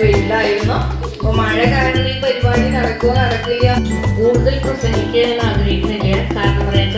വീട്ടിലായിരുന്നു അപ്പൊ മഴ കാരണം ഈ പരിപാടി നടക്കുമോ നടക്കില്ല. കൂടുതൽ പ്രസംഗിക്കാൻ ആഗ്രഹിക്കുന്നില്ല. കാരണം പറയാൻ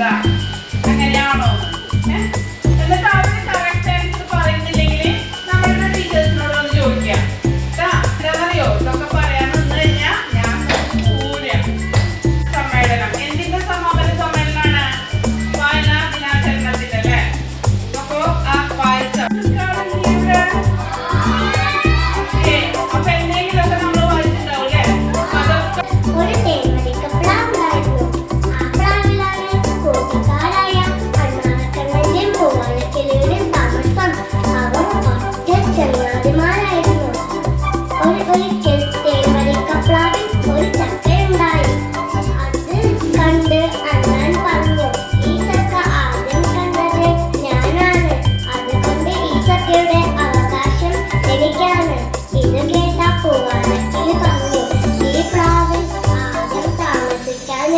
ചോദിക്കുക അങ്ങനെയാണോ ഏ?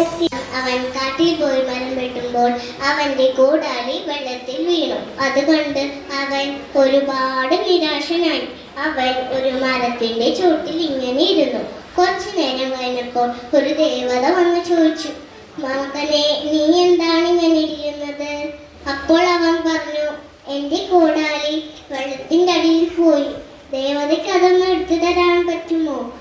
താമസിക്കാനെത്തി." അവൻ കാട്ടിൽ പോയി മരം വെട്ടുമ്പോൾ അവന്റെ കൂടാളി വെള്ളത്തിൽ വീണു. അതുകൊണ്ട് അവൻ ഒരുപാട് നിരാശനായി. അവൻ ഒരു മരത്തിന്റെ ചുവട്ടിൽ ഇങ്ങനെ ഇരുന്നു. കുറച്ചു നേരം കഴിഞ്ഞപ്പോൾ ഒരു ദേവത വന്ന് ചോദിച്ചു മകനെ നീ എന്താണ് ഇങ്ങനെ ഇരിക്കുന്നത്? അപ്പോൾ അവൻ പറഞ്ഞു എന്റെ കൂടാളി വെള്ളത്തിന്റെ അടിയിൽ പോയി. ദേവതയ്ക്ക് അതൊന്ന് എടുത്തു തരാൻ പറ്റുമോ?